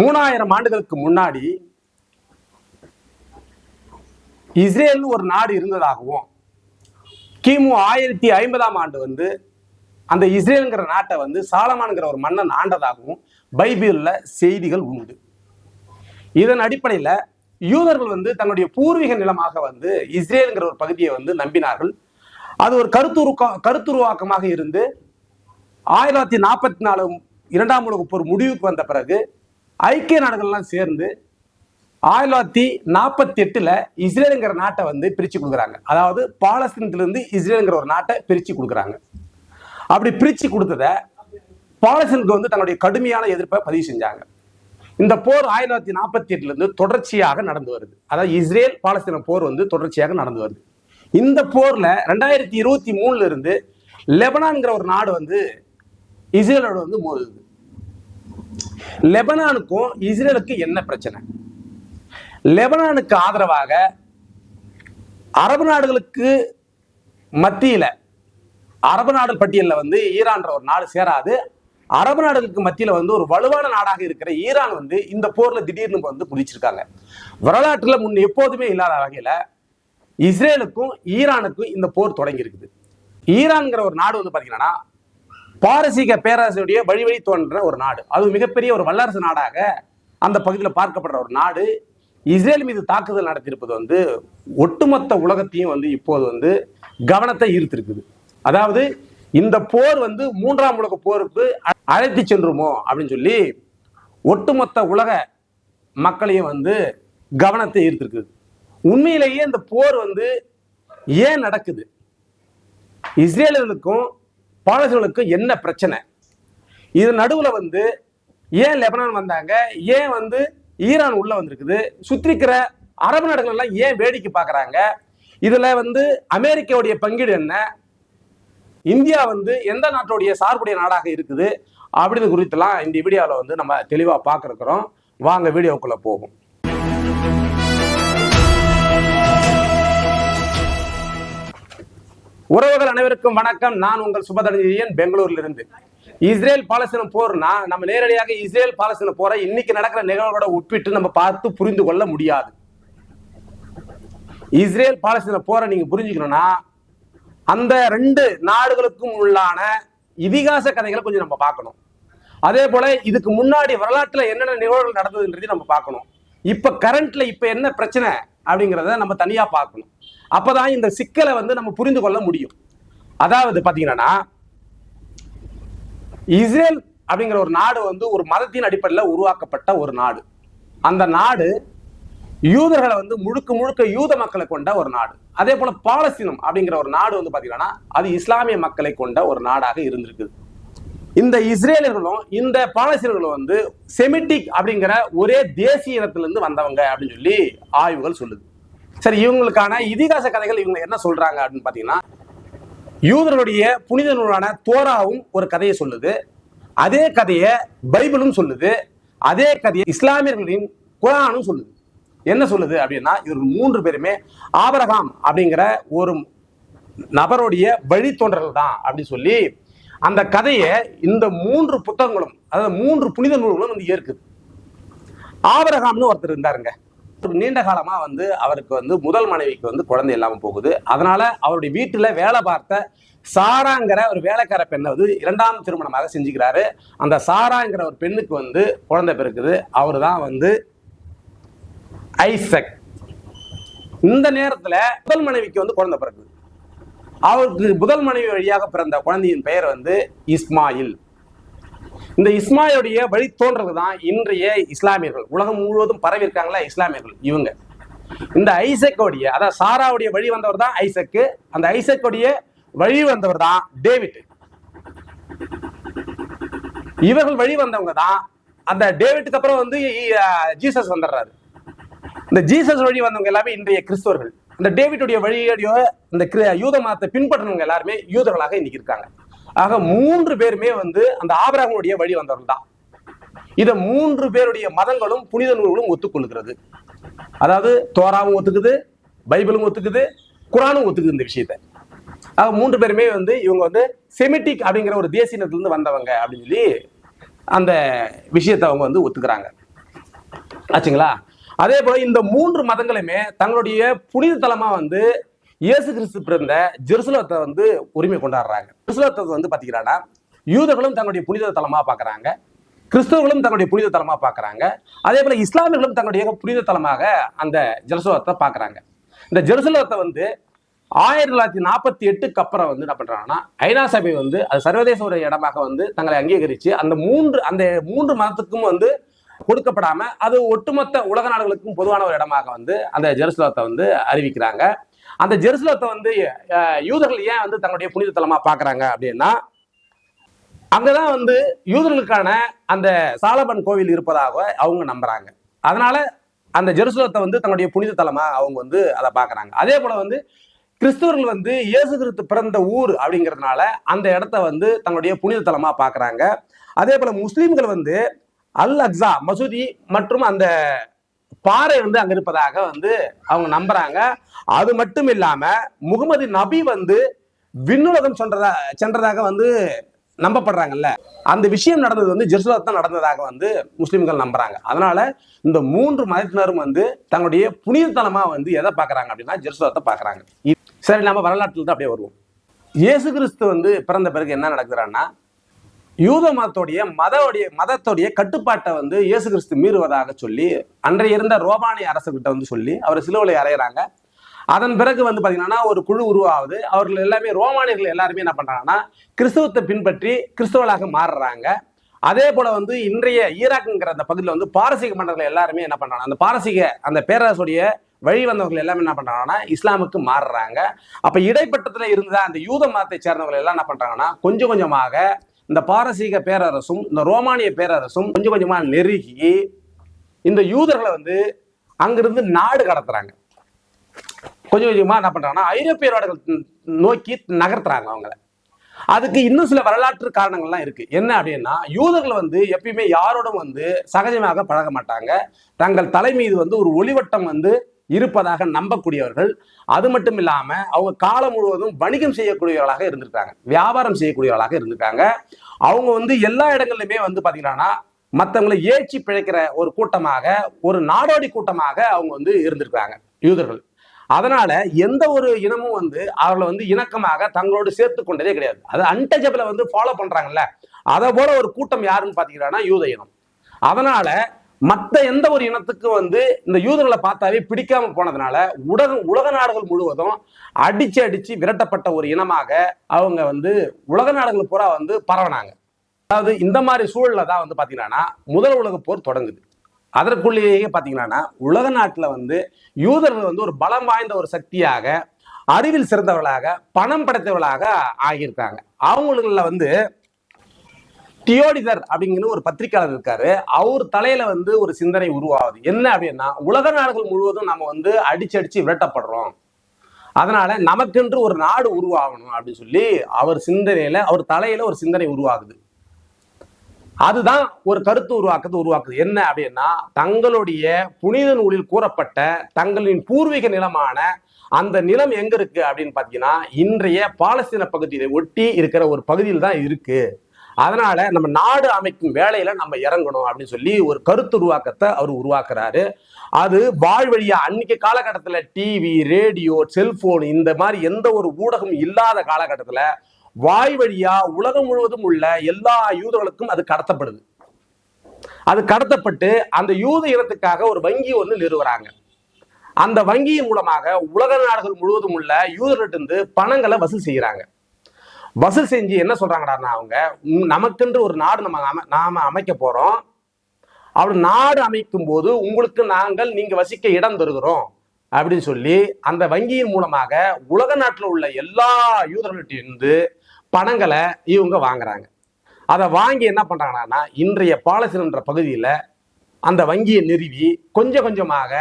மூணாயிரம் ஆண்டுகளுக்கு முன்னாடி இஸ்ரேல்னு ஒரு நாடு இருந்ததாகவும் கிமு ஆயிரத்தி ஐம்பதாம் ஆண்டு வந்து அந்த இஸ்ரேலுங்கிற நாட்டை வந்து சாலமான்கிற ஒரு மன்னன் ஆண்டதாகவும் பைபிளில் செய்திகள் உண்டு. இதன் அடிப்படையில் யூதர்கள் வந்து தன்னுடைய பூர்வீக நிலமாக வந்து இஸ்ரேலுங்கிற ஒரு பகுதியை வந்து நம்பினார்கள். அது ஒரு கருத்துருக்கா கருத்துருவாக்கமாக இருந்து ஆயிரத்தி நாற்பத்தி நாலு இரண்டாம் உலக போர் முடிவுக்கு வந்த பிறகு ஐக்கிய நாடுகள்லாம் சேர்ந்து ஆயிரத்தி தொள்ளாயிரத்தி நாற்பத்தி எட்டுல இஸ்ரேலுங்கிற நாட்டை வந்து பிரிச்சு கொடுக்குறாங்க. அதாவது பாலஸ்தீனத்திலிருந்து இஸ்ரேலுங்கிற ஒரு நாட்டை பிரிச்சு கொடுக்குறாங்க. அப்படி பிரிச்சு கொடுத்தத பாலஸ்தீனுக்கு வந்து தன்னுடைய கடுமையான எதிர்ப்பை பதிவு செஞ்சாங்க. இந்த போர் ஆயிரத்தி தொள்ளாயிரத்தி நாற்பத்தி எட்டுல இருந்து தொடர்ச்சியாக நடந்து வருது. அதாவது இஸ்ரேல் பாலஸ்தீன போர் வந்து தொடர்ச்சியாக நடந்து வருது. இந்த போர்ல ரெண்டாயிரத்தி இருபத்தி மூணுல இருந்து லெபனான்ங்கிற ஒரு நாடு வந்து இஸ்ரேலோட வந்து மோதுது. லெபனானுக்கும் இஸ்ரேலுக்கு என்ன பிரச்சனை? லெபனானுக்கு ஆதரவாக அரபு நாடுகளுக்கு மத்தியில அரபு நாடு பட்டியலில் வந்து ஈரான்ற ஒரு நாடு சேராது. அரபு நாடுகளுக்கு மத்தியில வந்து ஒரு வலுவான நாடாக இருக்கிற ஈரான் வந்து இந்த போர்ல திடீர்னு வந்து குதிச்சிருக்காங்க. வரலாற்றுல முன் எப்போதுமே இல்லாத வகையில் இஸ்ரேலுக்கும் ஈரானுக்கும் இந்த போர் தொடங்கி இருக்குது ஒரு நாடு வந்து பார்த்தீங்கன்னா பாரசீக பேராசையுடைய வழி வழி தோன்ற ஒரு நாடு. அது மிகப்பெரிய ஒரு வல்லரசு நாடாக அந்த பகுதியில் பார்க்கப்படுற ஒரு நாடு. இஸ்ரேல் மீது தாக்குதல் நடத்தியிருப்பது வந்து ஒட்டுமொத்த உலகத்தையும் வந்து இப்போது வந்து கவனத்தை ஈர்த்திருக்குது. அதாவது இந்த போர் வந்து மூன்றாம் உலக போருக்கு அழைத்து சென்றுமோ அப்படின்னு சொல்லி ஒட்டுமொத்த உலக மக்களையும் வந்து கவனத்தை ஈர்த்திருக்குது. உண்மையிலேயே இந்த போர் வந்து ஏன் நடக்குது? இஸ்ரேலர்களுக்கும் பாலஸ்தீனர்களுக்கும் என்ன பிரச்சனை? இது நடுவில் வந்து ஏன் லெபனான் வந்தாங்க? ஏன் வந்து ஈரான் உள்ள வந்திருக்குது? சுற்றிக்கிற அரபு நாடுகள் எல்லாம் ஏன் வேடிக்கை பார்க்குறாங்க? இதில் வந்து அமெரிக்காவுடைய பங்கீடு என்ன? இந்தியா வந்து எந்த நாட்டுடைய சார்புடைய நாடாக இருக்குது? அப்படின்னு குறித்தெல்லாம் இந்த வீடியோவில் வந்து நம்ம தெளிவாக பார்க்குறோம். வாங்க வீடியோக்குள்ளே போகும் உறவுகள் அனைவருக்கும் வணக்கம். நான் உங்கள் சுபதரஞ்சயன் பெங்களூர்ல இருந்து இஸ்ரேல் பாலஸ்தீனம் போர்னா நம்ம நேரடியாக இஸ்ரேல் பாலஸ்தீனம் போரை இன்னைக்கு நடக்கிற நிகழ்வோட ஒப்பிட்டு நம்ம பார்த்து புரிந்து கொள்ள முடியாது. இஸ்ரேல் பாலஸ்தீன போரை நீங்க புரிஞ்சுக்கணும்னா அந்த ரெண்டு நாடுகளுக்கும் உள்ளான இதிகாச கதைகளை கொஞ்சம் நம்ம பார்க்கணும். அதே போல இதுக்கு முன்னாடி வரலாற்றுல என்னென்ன நிகழ்வுகள் நடந்ததுன்றதையும் நம்ம பார்க்கணும். இப்ப கரண்ட்ல இப்ப என்ன பிரச்சனை அப்படிங்கிறத நம்ம தனியா பார்க்கணும். அப்பதான் இந்த சிக்கலை வந்து நம்ம புரிந்து கொள்ள முடியும். அதாவது பாத்தீங்கன்னா இஸ்ரேல் அப்படிங்கிற ஒரு நாடு வந்து ஒரு மதத்தின் அடிப்படையில் உருவாக்கப்பட்ட ஒரு நாடு. அந்த நாடு யூதர்களை வந்து முழுக்க முழுக்க யூத மக்களை கொண்ட ஒரு நாடு. அதே போல பாலஸ்தீனம் அப்படிங்கிற ஒரு நாடு வந்து பாத்தீங்கன்னா அது இஸ்லாமிய மக்களை கொண்ட ஒரு நாடாக இருந்திருக்குது. இந்த இஸ்ரேலர்களும் இந்த பாலஸ்தீனர்களும் வந்து செமிட்டிக் அப்படிங்கிற ஒரே தேசிய இனத்திலிருந்து வந்தவங்க அப்படின்னு சொல்லி ஆய்வுகள் சொல்லுது. சரி இவங்களுக்கான இதிகாச கதைகள் இவங்க என்ன சொல்றாங்க அப்படின்னு பாத்தீங்கன்னா யூதர்களுடைய புனித நூலான தோராவும் ஒரு கதையை சொல்லுது. அதே கதையை பைபிளும் சொல்லுது. அதே கதையை இஸ்லாமியர்களின் குரானும் சொல்லுது. என்ன சொல்லுது அப்படின்னா இவர்கள் மூன்று பேருமே ஆபரகாம் அப்படிங்கிற ஒரு நபருடைய வழித்தோன்றல் தான் அப்படின்னு சொல்லி அந்த கதையை இந்த மூன்று புத்தகங்களும் அதாவது மூன்று புனித நூல்களும் வந்து ஏற்குது. ஆபரகாம்னு ஒருத்தர் இருந்தாருங்க. நீண்ட காலமா வந்து அவருக்கு வந்து முதல் மனைவிக்கு வந்து குழந்தை இல்லாமல் போகுது. அதனால அவருடைய வீட்டுல வேலை பார்த்த சாராங்கிற ஒரு வேலைக்கார பெண்ணை வந்து இரண்டாம் திருமணமாக செஞ்சுக்கிறாரு. அந்த சாராங்கிற ஒரு பெண்ணுக்கு வந்து குழந்தை பிறக்குது. அவர் தான் வந்து ஐசக். இந்த நேரத்துல முதல் மனைவிக்கு வந்து குழந்தை பிறக்குது. அவருக்கு முதல் மனைவி வழியாக பிறந்த குழந்தையின் பெயர் வந்து இஸ்மாயில். இந்த இஸ்மாயிலுடைய வழித்தோன்றல் தான் இன்றைய இஸ்லாமியர்கள். உலகம் முழுவதும் பரவி இருக்காங்களா இஸ்லாமியர்கள் இவங்க. இந்த ஐசக்கோடைய அதாவது சாராவுடைய வழி வந்தவர் தான் ஐசக்கு. அந்த ஐசக்குடைய வழி வந்தவர் தான் டேவிட். இவர்கள் வழி வந்தவங்க தான் அந்த டேவிட்டுக்கு அப்புறம் வந்து ஜீசஸ் வந்துடுறாரு. இந்த ஜீசஸ் வழி வந்தவங்க எல்லாமே இன்றைய கிறிஸ்தவர்கள். இந்த டேவிட்டுடைய வழியோடைய இந்த யூத மதத்தை பின்பற்றினவங்க எல்லாருமே யூதர்களாக இன்னைக்கு இருக்காங்க. ஆக மூன்று பேருமே வந்து அந்த ஆபராகனுடைய வழி வந்தவர்கள் தான் இதை மூன்று பேருடைய மதங்களும் புனித நூல்களும் ஒத்துக்கொள்கிறது. அதாவது தோராவும் ஒத்துக்குது பைபிளும் ஒத்துக்குது குரானும் ஒத்துக்குது இந்த விஷயத்தை. ஆக மூன்று பேருமே வந்து இவங்க வந்து செமிட்டிக் அப்படிங்கிற ஒரு தேசியத்திலிருந்து வந்தவங்க அப்படின்னு சொல்லி அந்த விஷயத்தை அவங்க வந்து ஒத்துக்கிறாங்க. ஆச்சுங்களா? அதே போல இந்த மூன்று மதங்களுமே தங்களுடைய புனித தலமா வந்து இயேசு கிறிஸ்து பிறந்த ஜெருசலத்தை வந்து உரிமை கொண்டாடுறாங்க. ஜெருசலத்தை வந்து பாத்தீங்கன்னா யூதர்களும் தங்களுடைய புனித தலமா பாக்குறாங்க. கிறிஸ்தவர்களும் தங்களுடைய புனித தலமா பாக்குறாங்க. அதே போல இஸ்லாமியர்களும் தங்களுடைய புனித தலமாக அந்த ஜெருசலத்தை பாக்குறாங்க. இந்த ஜெருசலத்தை வந்து ஆயிரத்தி தொள்ளாயிரத்தி நாற்பத்தி எட்டுக்கு அப்புறம் வந்து என்ன பண்ணுறாங்கன்னா ஐநா சபை வந்து அது சர்வதேச ஒரு இடமாக வந்து தங்களை அங்கீகரித்து அந்த மூன்று அந்த மூன்று மதத்துக்கும் வந்து கொடுக்கப்படாம அது ஒட்டுமொத்த உலக நாடுகளுக்கும் பொதுவான ஒரு இடமாக வந்து அந்த ஜெருசலத்தை வந்து அறிவிக்கிறாங்க. அந்த ஜெருசலத்தை வந்து யூதர்கள் ஏன் வந்து தங்களுடைய புனித தலமா பாக்குறாங்க அப்படின்னா அங்கதான் வந்து யூதர்களுக்கான அந்த சாலபன் கோவில் இருப்பதாக அவங்க நம்புறாங்க. அதனால அந்த ஜெருசலத்தை வந்து தன்னுடைய புனித தலமா அவங்க வந்து அதை பாக்குறாங்க அதே போல வந்து கிறிஸ்தவர்கள் வந்து இயேசு கிறிஸ்து பிறந்த ஊர் அப்படிங்கிறதுனால அந்த இடத்த வந்து தங்களுடைய புனித தலமா பாக்குறாங்க அதே போல முஸ்லீம்கள் வந்து அல் அக்ஸா மசூதி மற்றும் அந்த பாறை வந்து அங்க இருப்பதாக வந்து அவங்க நம்புறாங்க. அது மட்டும் இல்லாம முகமது நபி வந்து விண்ணுலகம் சென்றதா சென்றதாக வந்து நம்பப்படுறாங்கல்ல. அந்த விஷயம் நடந்தது வந்து ஜெருசலத்தில் நடந்ததாக வந்து முஸ்லீம்கள் நம்புறாங்க. அதனால இந்த மூன்று மதத்தினரும் வந்து தங்களுடைய புனித வந்து எதை பார்க்குறாங்க அப்படின்னா ஜெருசலத்தை பார்க்குறாங்க. சரி நம்ம வரலாற்றுல தான் அப்படியே வருவோம். இயேசு கிறிஸ்து வந்து பிறந்த பிறகு என்ன நடக்கிறான்னா யூத மதத்தோடைய மதோடைய மதத்தோடைய கட்டுப்பாட்டை வந்து இயேசு கிறிஸ்து மீறுவதாக சொல்லி அன்றைய இருந்த ரோமானிய அரசுகிட்ட வந்து சொல்லி அவர் சிலுவலை அறையிறாங்க. அதன் பிறகு வந்து பாத்தீங்கன்னா ஒரு குழு உருவாகுது. அவர்கள் எல்லாமே ரோமானியர்கள் எல்லாருமே என்ன பண்றாங்கன்னா கிறிஸ்தவத்தை பின்பற்றி கிறிஸ்துவலாக மாறுறாங்க. அதே போல வந்து இன்றைய ஈராக்குங்கிற அந்த பகுதியில் வந்து பாரசீக மன்னர்கள் எல்லாருமே என்ன பண்றாங்க அந்த பாரசீக அந்த பேரரசுடைய வழி வந்தவர்கள் எல்லாமே என்ன பண்றாங்கன்னா இஸ்லாமுக்கு மாறுறாங்க. அப்ப இடைப்பட்டத்துல இருந்த அந்த யூத மதத்தை சேர்ந்தவர்கள் எல்லாம் என்ன பண்றாங்கன்னா கொஞ்சம் கொஞ்சமாக இந்த பாரசீக பேரரசும் இந்த ரோமானிய பேரரசும் கொஞ்சம் கொஞ்சமாக நெருகி இந்த யூதர்களை வந்து அங்கிருந்து நாடு கடத்துறாங்க. கொஞ்சம் கொஞ்சமாக என்ன பண்ணுறாங்கன்னா ஐரோப்பிய நாடுகள் நோக்கி நகர்த்துறாங்க அவங்கள. அதுக்கு இன்னும் சில வரலாற்று காரணங்கள்லாம் இருக்கு. என்ன அப்படின்னா யூதர்கள் வந்து எப்பயுமே யாரோடும் வந்து சகஜமாக பழக மாட்டாங்க. தங்கள் தலை மீது வந்து ஒரு ஒளிவட்டம் வந்து இருப்பதாக நம்பக்கூடியவர்கள். அது மட்டும் இல்லாமல் அவங்க காலம் முழுவதும் வணிகம் செய்யக்கூடியவர்களாக இருந்திருக்காங்க. வியாபாரம் செய்யக்கூடியவர்களாக இருந்திருக்காங்க. அவங்க வந்து எல்லா இடங்கள்லையுமே வந்து பார்த்தீங்கன்னா மற்றவங்களை ஏற்றி பிழைக்கிற ஒரு கூட்டமாக ஒரு நாடோடி கூட்டமாக அவங்க வந்து இருந்திருக்காங்க யூதர்கள். அதனால எந்த ஒரு இனமும் வந்து அவர்களை வந்து இணக்கமாக தங்களோடு சேர்த்து கொண்டதே கிடையாது. அது அன்டச்சபிளை வந்து ஃபாலோ பண்றாங்கல்ல. அதை போல ஒரு கூட்டம் யாருன்னு பாத்தீங்கன்னா யூத இனம். அதனால மற்ற எந்த ஒரு இனத்துக்கும் வந்து இந்த யூதர்களை பார்த்தாவே பிடிக்காம போனதுனால உலக உலக நாடுகள் முழுவதும் அடிச்சு அடிச்சு விரட்டப்பட்ட ஒரு இனமாக அவங்க வந்து உலக நாடுகள் பூரா வந்து பரவனாங்க. அதாவது இந்த மாதிரி சூழல்ல தான் வந்து பார்த்தீங்கன்னா முதல் உலக போர் தொடங்குது. அதற்குள்ளேயே பார்த்தீங்கன்னா உலக நாட்டில் வந்து யூதர்கள் வந்து ஒரு பலம் வாய்ந்த ஒரு சக்தியாக அறிவில் சிறந்தவர்களாக பணம் படைத்தவர்களாக ஆகியிருக்காங்க. அவங்களுக்குள்ள வந்து தியோடிதர் அப்படிங்கிற ஒரு பத்திரிகையாளர் இருக்காரு. அவர் தலையில வந்து ஒரு சிந்தனை உருவாகுது. என்ன அப்படின்னா உலக நாடுகள் முழுவதும் நம்ம வந்து அடிச்சு அடிச்சு விரட்டப்படுறோம். அதனால நமக்கென்று ஒரு நாடு உருவாகணும் அப்படின்னு சொல்லி அவர் சிந்தனையில அவர் தலையில ஒரு சிந்தனை உருவாகுது. அதுதான் ஒரு கருத்து உருவாக்கத்தை உருவாக்குது. என்ன அப்படின்னா தங்களுடைய புனித நூலில் கூறப்பட்ட தங்களின் பூர்வீக நிலமான அந்த நிலம் எங்க இருக்கு அப்படின்னு பாத்தீங்கன்னா இன்றைய பாலஸ்தீன பகுதியை ஒட்டி இருக்கிற ஒரு பகுதியில் தான் இருக்கு. அதனால நம்ம நாடு அமைக்கும் வேலையில நம்ம இறங்கணும் அப்படின்னு சொல்லி ஒரு கருத்து உருவாக்கத்தை அவர் உருவாக்குறாரு. அது வாழ்வழியா அன்னைக்கு காலகட்டத்தில் டிவி ரேடியோ செல்போன் இந்த மாதிரி எந்த ஒரு ஊடகம் இல்லாத காலகட்டத்தில் வாய் வழியா உலகம் முழுவதும் உள்ள எல்லா யூதர்களுக்கும் அது கடத்தப்படுது. அது கடத்தப்பட்டு அந்த யூத இனத்துக்காக ஒரு வங்கி ஒன்று நிறுவுறாங்க. அந்த வங்கியின் மூலமாக உலக நாடுகள் முழுவதும் உள்ள யூதர்கிட்ட இருந்து பணங்களை வசூல் செய்கிறாங்க வசூல் செஞ்சு என்ன சொல்றாங்கடான்னா அவங்க உம், நமக்கென்று ஒரு நாடு நம்ம அமை நாம அமைக்க போறோம். அப்படி நாடு அமைக்கும் போது உங்களுக்கு நாங்கள் நீங்க வசிக்க இடம் தருகிறோம். அப்படின்னு சொல்லி அந்த வங்கியின் மூலமாக உலக நாட்டில் உள்ள எல்லா யூதர்கள்ட்ட இருந்து பணங்களை இவங்க வாங்குறாங்க. அதை வாங்கி என்ன பண்றாங்கன்னா இன்றைய பாலஸ்தீனன்ற பகுதியில் அந்த வங்கியை நிறுவி கொஞ்சம் கொஞ்சமாக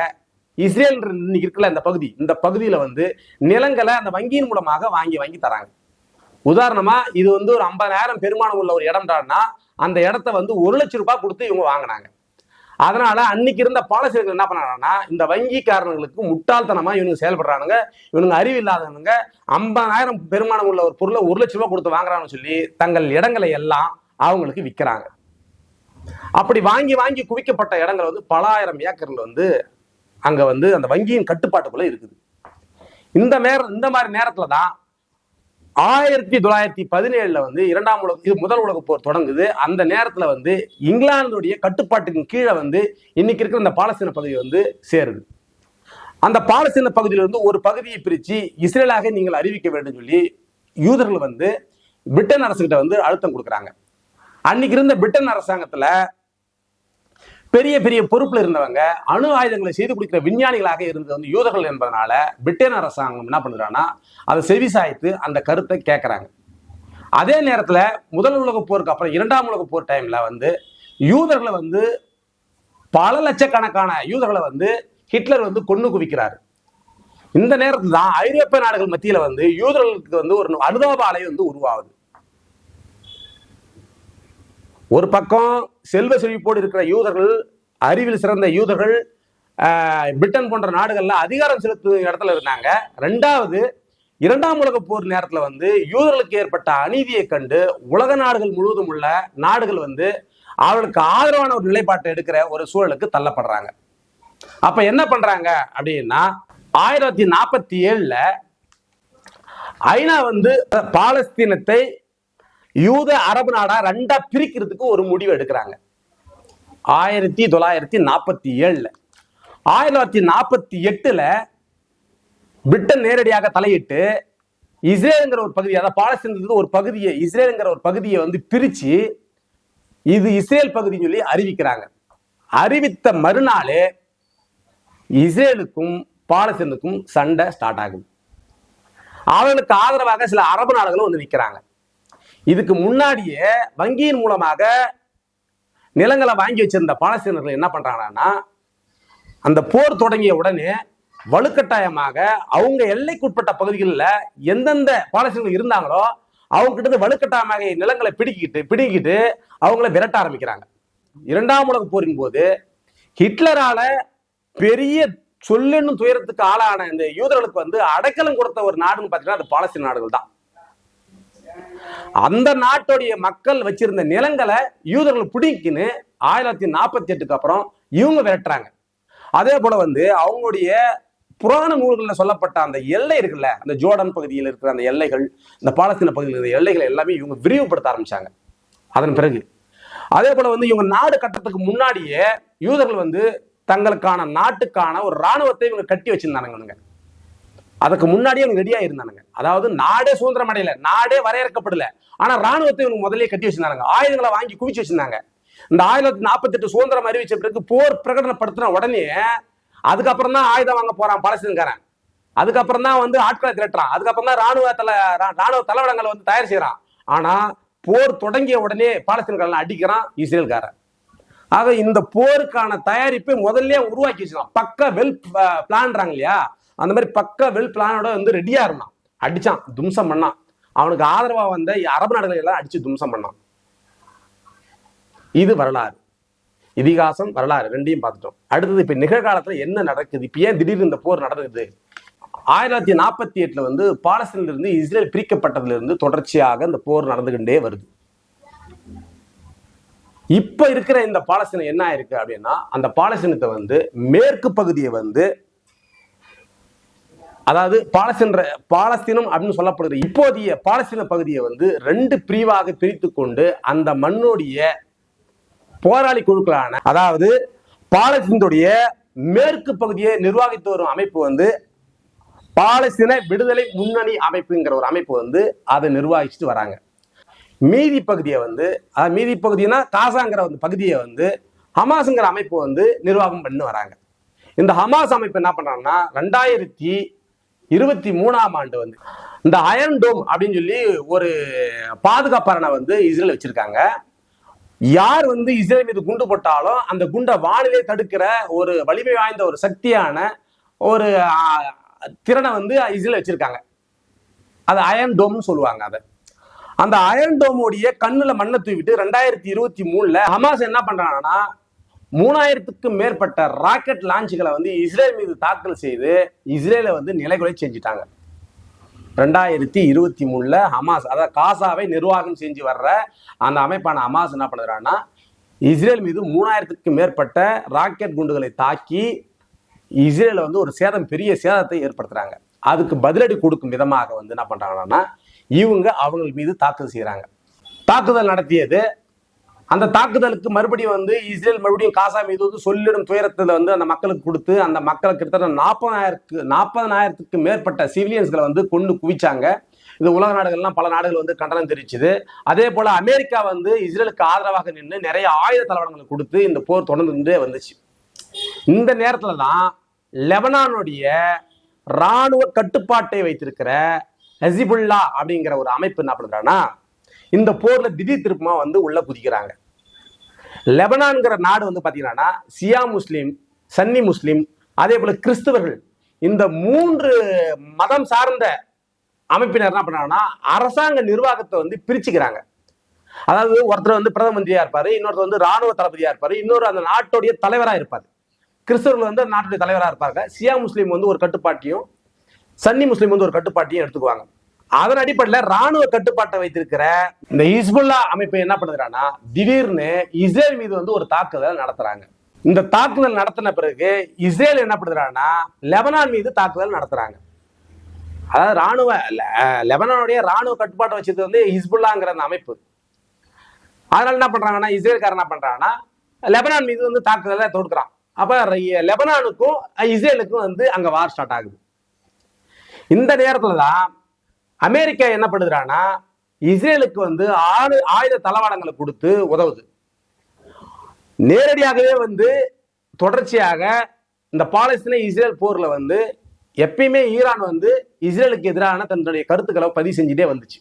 இஸ்ரேல் இன்னைக்கு இருக்குல்ல இந்த பகுதி இந்த பகுதியில் வந்து நிலங்களை அந்த வங்கியின் மூலமாக வாங்கி வாங்கி தராங்க. உதாரணமா இது வந்து ஒரு ஐம்பதாயிரம் பெருமானம் உள்ள ஒரு இடம்டான்னா அந்த இடத்த வந்து ஒரு லட்சம் ரூபாய் கொடுத்து இவங்க வாங்கினாங்க. அதனால அன்னைக்கு இருந்த பாலசியர்கள் என்ன பண்ணாங்கன்னா இந்த வங்கிக்காரர்களுக்கு முட்டாள்தனமா இவனுங்க செயல்படுறானுங்க இவனுங்க அறிவு இல்லாதவனுங்க ஐம்பதாயிரம் பெருமானம் உள்ள ஒரு பொருளை ஒரு லட்சம் ரூபாய் கொடுத்து வாங்குறான்னு சொல்லி தங்கள் இடங்களை எல்லாம் அவங்களுக்கு விற்கிறாங்க அப்படி வாங்கி வாங்கி குவிக்கப்பட்ட இடங்கள் வந்து பலாயிரம் ஏக்கர்ல வந்து அங்க வந்து அந்த வங்கியின் கட்டுப்பாட்டுக்குள்ள இருக்குது. இந்த நேரம் இந்த மாதிரி நேரத்துல தான் ஆயிரத்தி தொள்ளாயிரத்தி பதினேழுல வந்து இரண்டாம் உலக இது முதல் உலக போர் தொடங்குது. அந்த நேரத்துல வந்து இங்கிலாந்துடைய கட்டுப்பாட்டுக்கு கீழே வந்து இன்னைக்கு இருக்கிற இந்த பாலஸ்தீன பகுதி வந்து சேருது. அந்த பாலஸ்தீன பகுதியிலிருந்து ஒரு பகுதியை பிரித்து இஸ்ரேலாக நீங்கள் அறிவிக்க வேண்டும் சொல்லி யூதர்கள் வந்து பிரிட்டன் அரசுகிட்ட வந்து அழுத்தம் கொடுக்குறாங்க. அன்னைக்கு இருந்த பிரிட்டன் அரசாங்கத்துல பெரிய பெரிய பொறுப்புல இருந்தவங்க அணு ஆயுதங்களை செய்து கொடுக்கிற விஞ்ஞானிகளாக இருந்தது வந்து யூதர்கள் என்பதனால பிரிட்டன் அரசாங்கம் என்ன பண்ணுறான்னா அதை செவிசாய்த்து அந்த கருத்தை கேட்குறாங்க அதே நேரத்தில் முதல் உலக போருக்கு அப்புறம் இரண்டாம் உலக போர் டைம்ல வந்து யூதர்களை வந்து பல லட்சக்கணக்கான யூதர்களை வந்து ஹிட்லர் வந்து கொண்டு குவிக்கிறாரு. இந்த நேரத்தில் தான் ஐரோப்பிய நாடுகள் மத்தியில் வந்து யூதர்களுக்கு வந்து ஒரு அனுதாப அலை வந்து உருவாகுது. ஒரு பக்கம் செல்வ செழிப்போடு இருக்கிற யூதர்கள் அறிவில் சிறந்த யூதர்கள் பிரிட்டன் போன்ற நாடுகளில் அதிகாரம் செலுத்தும் இடத்துல இருந்தாங்க. ரெண்டாவது இரண்டாம் உலக போர் நேரத்தில் வந்து யூதர்களுக்கு ஏற்பட்ட அநீதியை கண்டு உலக நாடுகள் முழுவதும் உள்ள நாடுகள் வந்து அவர்களுக்கு ஆதரவான ஒரு நிலைப்பாட்டை எடுக்கிற ஒரு சூழலுக்கு தள்ளப்படுறாங்க. அப்ப என்ன பண்றாங்க அப்படின்னா ஆயிரத்தி நாற்பத்தி ஏழுல ஐநா வந்து பாலஸ்தீனத்தை யூத அரபு நாடா ரெண்டா பிரிக்கிறதுக்கு ஒரு முடிவு எடுக்கிறாங்க. ஆயிரத்தி தொள்ளாயிரத்தி நாற்பத்தி ஏழுல. ஆயிரத்தி தொள்ளாயிரத்தி நாற்பத்தி எட்டுல பிரிட்டன் நேரடியாக தலையிட்டு இஸ்ரேலுங்கிற ஒரு பகுதி அதாவது பாலஸ்தீனத்துக்கு ஒரு பகுதியை இஸ்ரேலுங்கிற ஒரு பகுதியை வந்து பிரிச்சு இது இஸ்ரேல் பகுதின்னு சொல்லி அறிவிக்கிறாங்க. அறிவித்த மறுநாளே இஸ்ரேலுக்கும் பாலஸ்தீனுக்கும் சண்டை ஸ்டார்ட் ஆகும் அவர்களுக்கு ஆதரவாக சில அரபு நாடுகளும் வந்து நிற்கிறாங்க இதுக்கு முன்னாடியே வங்கியின் மூலமாக நிலங்களை வாங்கி வச்சிருந்த பாலஸ்தீனர்கள் என்ன பண்ணுறாங்கன்னா அந்த போர் தொடங்கிய உடனே வலுக்கட்டாயமாக அவங்க எல்லைக்குட்பட்ட பகுதிகளில் எந்தெந்த பாலஸ்தீனர்கள் இருந்தாங்களோ அவங்க கிட்ட வலுக்கட்டாயமாக நிலங்களை பிடிக்கிட்டு பிடிக்கிட்டு அவங்கள விரட்ட ஆரம்பிக்கிறாங்க. இரண்டாம் உலக போரின் போது ஹிட்லரால பெரிய சொல்லென்னும் துயரத்துக்கு ஆளான இந்த யூதர்களுக்கு வந்து அடைக்கலம் கொடுத்த ஒரு நாடுன்னு பார்த்தீங்கன்னா அது பாலஸ்தீன நாடுகள் தான் அந்த நாட்டுடைய மக்கள் வச்சிருந்த நிலங்களை யூதர்கள் பிடிக்கின்னு ஆயிரத்தி நாற்பத்தி எட்டுக்கு அப்புறம் இவங்க விரட்டுறாங்க. அதே போல வந்து அவங்களுடைய புராண நூல்களில் சொல்லப்பட்ட அந்த எல்லை இருக்குல்ல அந்த ஜோர்டன் பகுதியில் இருக்கிற அந்த எல்லைகள் இந்த பாலஸ்தீன பகுதியில் இருக்கிற எல்லைகளை எல்லாமே இவங்க விரிவுபடுத்த ஆரம்பிச்சாங்க. அதன் பிறகு அதே போல வந்து இவங்க நாடு கட்டத்துக்கு முன்னாடியே யூதர்கள் வந்து தங்களுக்கான நாட்டுக்கான ஒரு ராணுவத்தை இவங்க கட்டி வச்சிருந்தானுங்க அதுக்கு முன்னாடியே அவங்க ரெடியா இருந்தானுங்க அதாவது நாடே சுதந்திரம் அடையல நாடே வரையறுக்கப்படல. ஆனா ராணுவத்தை இவங்க முதலே கட்டி வச்சிருந்தாங்க. ஆயுதங்களை வாங்கி குவிச்சு வச்சிருந்தாங்க. இந்த ஆயிரத்தி நாற்பத்தி எட்டு சுதந்திரம் அறிவிச்ச பிறகு போர் பிரகடனப்படுத்தின உடனே அதுக்கப்புறம் தான் ஆயுதம் வாங்க போறான் பாலஸ்தீன்காரன். அதுக்கப்புறம் தான் வந்து ஆட்களை திரட்டுறான். அதுக்கப்புறம் தான் ராணுவ தலை ராணுவ தளவாடங்களை வந்து தயார் செய்யறான் ஆனா போர் தொடங்கிய உடனே பாலஸ்தீன்காரன் அடிக்கிறான் இஸ்ரேல்காரன். ஆக இந்த போருக்கான தயாரிப்பை முதல்ல உருவாக்கி வச்சிருக்கான். பக்க வெல் பிளான்றாங்க இல்லையா? அந்த மாதிரி பக்க வெல் பிளானோட வந்து ரெடியா இருந்தான். அடிச்சான் தும்சம் பண்ணான். அவனுக்கு ஆதரவா வந்த அரபு நாடுகளை எல்லாம் அடிச்சு தும்சம் பண்ணான். இது வரலாறு. இதிகாசம் வரலாறு ரெண்டையும் பார்த்துட்டோம். அடுத்தது இப்ப நிகழ்காலத்துல என்ன நடக்குது? இப்ப ஏன் திடீர்னு இந்த போர் நடக்குது ஆயிரத்தி நாற்பத்தி எட்டுல வந்து பாலஸ்தீன்ல இருந்து இஸ்ரேல் பிரிக்கப்பட்டதுல இருந்து தொடர்ச்சியாக இந்த போர் நடந்துகிட்டே வருது. இப்ப இருக்கிற இந்த பாலஸ்தீனம் என்ன ஆயிருக்கு அப்படின்னா அந்த பாலஸ்தீனத்தை வந்து மேற்கு பகுதியை வந்து அதாவது பாலஸ்தீன் பாலஸ்தீனம் அப்படின்னு சொல்லப்படுகிற இப்போதைய பாலஸ்தீன பகுதியை வந்து ரெண்டு பிரிவாக பிரித்து கொண்டு அந்த மண்ணுடைய போராளி குழுக்களான அதாவது பாலஸ்தீனுடைய மேற்கு பகுதியை நிர்வாகித்து வரும் அமைப்பு வந்து பாலஸ்தீன விடுதலை முன்னணி அமைப்புங்கிற ஒரு அமைப்பு வந்து அதை நிர்வகிச்சுட்டு வராங்க. மீதி பகுதியை வந்து அதாவது மீதி பகுதினா காசாங்கிற வந்து பகுதியை வந்து ஹமாஸுங்கிற அமைப்பு வந்து நிர்வாகம் பண்ணி வராங்க. இந்த ஹமாஸ் அமைப்பு என்ன பண்றாங்கன்னா ரெண்டாயிரத்தி இருபத்தி மூணாம் ஆண்டு வந்து. இந்த அயன் டோம் அப்படின்னு சொல்லி ஒரு பாதுகாப்பரணை வந்து இஸ்ரேல் வச்சிருக்காங்க. யார் வந்து இஸ்ரேல் மீது குண்டு போட்டாலும் அந்த குண்டை வானிலை தடுக்கிற ஒரு வலிமை வாய்ந்த ஒரு சக்தியான ஒரு திறனை வந்து இஸ்ரேல் வச்சிருக்காங்க. அது அயன் டோம்னு சொல்லுவாங்க அதை. அந்த அயன் டோமுடைய கண்ணுல மண்ணை தூவிட்டு ரெண்டாயிரத்தி இருபத்தி மூணுல ஹமாஸ் என்ன பண்றாங்கன்னா மூணாயிரத்துக்கும் மேற்பட்ட ராக்கெட் லான்ச்சுகளை வந்து இஸ்ரேல் மீது தாக்கல் செய்து இஸ்ரேலை வந்து நிலைகுலை செஞ்சுட்டாங்க. ரெண்டாயிரத்தி இருபத்தி மூணில் ஹமாஸ் அதாவது காசாவை நிர்வாகம் செஞ்சு வர்ற அந்த அமைப்பான ஹமாஸ் என்ன பண்ணுறான்னா இஸ்ரேல் மீது மூணாயிரத்துக்கும் மேற்பட்ட ராக்கெட் குண்டுகளை தாக்கி இஸ்ரேலை வந்து ஒரு சேதம் பெரிய சேதத்தை ஏற்படுத்துகிறாங்க அதுக்கு பதிலடி கொடுக்கும் விதமாக வந்து என்ன பண்ணுறாங்கன்னா இவங்க அவங்க மீது தாக்குதல் செய்கிறாங்க தாக்குதல் நடத்தியது அந்த தாக்குதலுக்கு மறுபடியும் வந்து இஸ்ரேல் மறுபடியும் காசா மீது வந்து சொல்லிடும் துயரத்தில் வந்து அந்த மக்களுக்கு கொடுத்து அந்த மக்களுக்கு கிட்டத்தட்ட நாற்பதாயிரத்துக்கு நாற்பதனாயிரத்துக்கு மேற்பட்ட சிவிலியன்ஸ்களை வந்து கொண்டு குவிச்சாங்க. இந்த உலக நாடுகள்லாம் பல நாடுகள் வந்து கண்டனம் தெரிவிச்சுது. அதே போல அமெரிக்கா வந்து இஸ்ரேலுக்கு ஆதரவாக நின்று நிறைய ஆயுத தளவாடங்களை கொடுத்து இந்த போர் தொடர்ந்துட்டே வந்துச்சு. இந்த நேரத்தில் தான் லெபனானுடைய ராணுவ கட்டுப்பாட்டை வைத்திருக்கிற ஹசிபுல்லா அப்படிங்கிற ஒரு அமைப்பு என்ன பண்ணுறான்னா இந்த போர்ல திடீர் திருப்பமா வந்து உள்ள குதிக்கிறாங்க. லெபனான்கிற நாடு வந்து பாத்தீங்கன்னா சியா முஸ்லீம் சன்னி முஸ்லீம் அதே போல கிறிஸ்தவர்கள். இந்த மூன்று மதம் சார்ந்த அமைப்பினர் என்ன பண்ணாங்கன்னா அரசாங்க நிர்வாகத்தை வந்து பிரிச்சுக்கிறாங்க. அதாவது ஒருத்தர் வந்து பிரதம மந்திரியா இருப்பாரு இன்னொருத்தர் வந்து ராணுவ தளபதியா இருப்பாரு இன்னொரு அந்த நாட்டுடைய தலைவரா இருப்பாரு. கிறிஸ்தவர்கள் வந்து நாட்டுடைய தலைவரா இருப்பாங்க. சியா முஸ்லீம் வந்து ஒரு கட்டுப்பாட்டையும் சன்னி முஸ்லீம் வந்து ஒரு கட்டுப்பாட்டையும் எடுத்துக்குவாங்க. அதன் அடிப்படையில் ராணுவ கட்டுப்பாட்டை வைத்திருக்கிற இந்த ஹிஸ்புல்லா அமைப்பு என்ன பண்ணுறான்னா திடீர்னு இஸ்ரேல் மீது வந்து ஒரு தாக்குதல் நடத்துறாங்க. இந்த தாக்குதல் நடத்தின பிறகு இஸ்ரேல் என்ன பண்ணுறான்னா லெபனான் மீது தாக்குதல் நடத்துறாங்க. அதாவது ராணுவ லெபனானுடைய ராணுவ கட்டுப்பாட்டை வச்சது வந்து ஹிஸ்புல்லாங்கிற அந்த அமைப்பு. அதனால என்ன பண்றாங்கன்னா இஸ்ரேல்காரன் என்ன பண்றாங்கன்னா லெபனான் மீது வந்து தாக்குதலை தொடுக்கிறான். அப்ப லெபனானுக்கும் இஸ்ரேலுக்கும் வந்து அங்க வார் ஸ்டார்ட் ஆகுது. இந்த நேரத்துல தான் அமெரிக்கா என்ன பண்ணுறான்னா இஸ்ரேலுக்கு வந்து ஆறு ஆயுத தளவாடங்களை கொடுத்து உதவுது. நேரடியாகவே வந்து தொடர்ச்சியாக இந்த பாலஸ்தீன இஸ்ரேல் போரில் வந்து எப்பயுமே ஈரான் வந்து இஸ்ரேலுக்கு எதிரான தன்னுடைய கருத்துக்களை பதிவு செஞ்சுட்டே வந்துச்சு.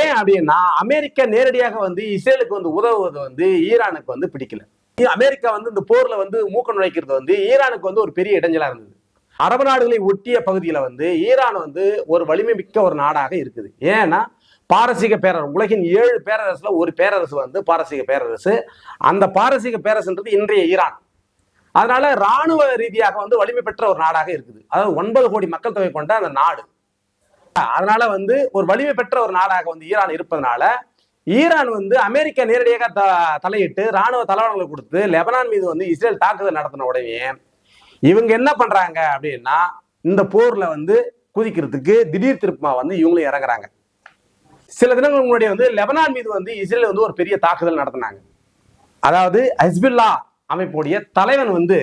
ஏன் அப்படின்னா அமெரிக்கா நேரடியாக வந்து இஸ்ரேலுக்கு வந்து உதவுவது வந்து ஈரானுக்கு வந்து பிடிக்கல. அமெரிக்கா வந்து இந்த போர்ல வந்து மூக்க நுழைக்கிறது வந்து ஈரானுக்கு வந்து ஒரு பெரிய இடைஞ்சலா இருந்தது. அரபு நாடுகளை ஒட்டிய பகுதியில் வந்து ஈரான் வந்து ஒரு வலிமை மிக்க ஒரு நாடாக இருக்குது. ஏன்னா பாரசீக பேரரசு உலகின் ஏழு பேரரசுல ஒரு பேரரசு வந்து பாரசீக பேரரசு. அந்த பாரசீக பேரரசுன்றது இன்றைய ஈரான். அதனால ராணுவ ரீதியாக வந்து வலிமை பெற்ற ஒரு நாடாக இருக்குது. அதாவது ஒன்பது கோடி மக்கள் தொகை கொண்ட அந்த நாடு. அதனால வந்து ஒரு வலிமை பெற்ற ஒரு நாடாக வந்து ஈரான் இருப்பதனால ஈரான் வந்து அமெரிக்கா நேரடியாக த- தலையிட்டு ராணுவ தளவாடங்களை கொடுத்து லெபனான் மீது வந்து இஸ்ரேல் தாக்குதல் நடத்தின உடனே இவங்க என்ன பண்றாங்க அப்படின்னா இந்த போர்ல வந்து குதிக்கிறதுக்கு திடீர் திருப்பமா வந்து இவங்களும் இறங்குறாங்க. சில தினங்கள் முன்னாடி வந்து லெபனான் மீது வந்து இஸ்ரேல் வந்து ஒரு பெரிய தாக்குதல் நடத்தினாங்க. அதாவது ஹஸ்பில்லா அமைப்புடைய தலைவன் வந்து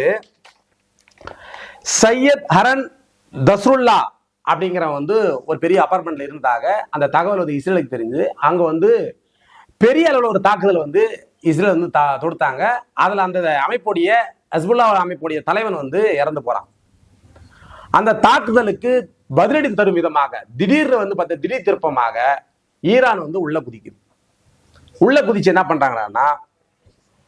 சையத் ஹரன் தஸ்ருல்லா அப்படிங்கிற வந்து ஒரு பெரிய அப்பார்ட்மெண்ட்ல இருந்தாக அந்த தகவல் வந்து இஸ்ரேலுக்கு தெரிஞ்சு அங்க வந்து பெரிய அளவில் ஒரு தாக்குதல் வந்து இஸ்ரேல் வந்து தா தொடுத்தாங்க. அதில் அந்த அமைப்புடைய ஹஸ்புல்லா அமைப்புடைய தலைவன் வந்து இறந்து போறான். அந்த தாக்குதலுக்கு பதிலடி தரும் விதமாக திடீர்னு வந்து பார்த்த திடீர் திருப்பமாக ஈரான் வந்து உள்ள குதிக்குது. உள்ள குதிச்சு என்ன பண்றாங்கன்னா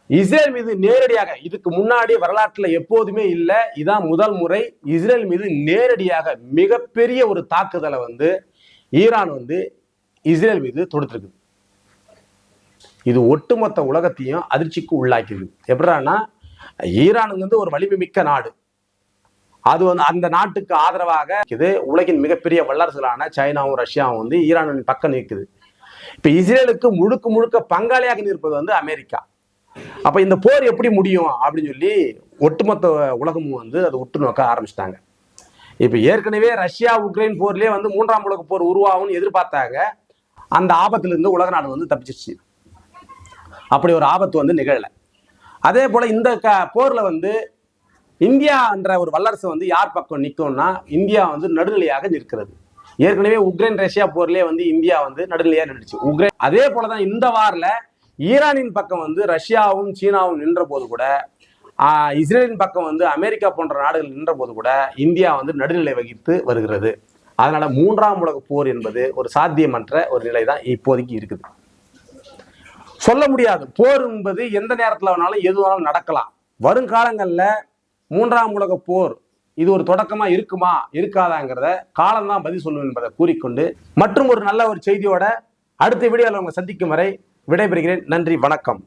இஸ்ரேல் மீது நேரடியாக இதுக்கு முன்னாடி வரலாற்றுல எப்போதுமே இல்லை இதான் முதல் முறை இஸ்ரேல் மீது நேரடியாக மிகப்பெரிய ஒரு தாக்குதலை வந்து ஈரான் வந்து இஸ்ரேல் மீது தொடுத்திருக்குது. இது ஒட்டுமொத்த உலகத்தையும் அதிர்ச்சிக்கு உள்ளாக்கிது எப்படின்னா ஈரான் வந்து ஒரு வலிமை மிக்க நாடு. அது வந்து அந்த நாட்டுக்கு ஆதரவாக இது உலகின் மிகப்பெரிய வல்லரசுகளான சைனாவும் ரஷ்யாவும் வந்து ஈரானின் பக்கம் நிற்குது. இப்ப இஸ்ரேலுக்கு முழுக்க முழுக்க பங்காளியாக நிற்பது வந்து அமெரிக்கா. அப்ப இந்த போர் எப்படி முடியும் அப்படின்னு சொல்லி ஒட்டுமொத்த உலகமும் வந்து அதை உற்று நோக்க ஆரம்பிச்சிட்டாங்க. இப்போ ஏற்கனவே ரஷ்யா உக்ரைன் போர்லேயே வந்து மூன்றாம் உலக போர் உருவாகும்னு எதிர்பார்த்தாங்க. அந்த ஆபத்துல இருந்து உலக நாடு வந்து தப்பிச்சிருச்சு. அப்படி ஒரு ஆபத்து வந்து நிகழலை. அதே போல இந்த க போர்ல வந்து இந்தியா என்ற ஒரு வல்லரசு வந்து யார் பக்கம் நிற்கும்னா இந்தியா வந்து நடுநிலையாக நிற்கிறது. ஏற்கனவே உக்ரைன் ரஷ்யா போர்லயே வந்து இந்தியா வந்து நடுநிலையாக நின்றுச்சு. உக்ரைன் அதே போலதான் இந்த வாரில் ஈரானின் பக்கம் வந்து ரஷ்யாவும் சீனாவும் நின்ற போது கூட இஸ்ரேலின் பக்கம் வந்து அமெரிக்கா போன்ற நாடுகள் நின்ற போது கூட இந்தியா வந்து நடுநிலை வகித்து வருகிறது. அதனால மூன்றாம் உலக போர் என்பது ஒரு சாத்தியமற்ற ஒரு நிலை தான் இப்போதைக்கு இருக்குது. சொல்ல முடியாது. போர் என்பது எந்த நேரத்தில் வேணாலும் எது வேணாலும் நடக்கலாம். வருங்காலங்களில் மூன்றாம் உலக போர் இது ஒரு தொடக்கமா இருக்குமா இருக்காதாங்கிறத காலம்தான் பதில் சொல்லும் என்பதை கூறிக்கொண்டு மற்றும் ஒரு நல்ல ஒரு செய்தியோட அடுத்த வீடியோவில் உங்களை சந்திக்கும் வரை விடைபெறுகிறேன். நன்றி வணக்கம்.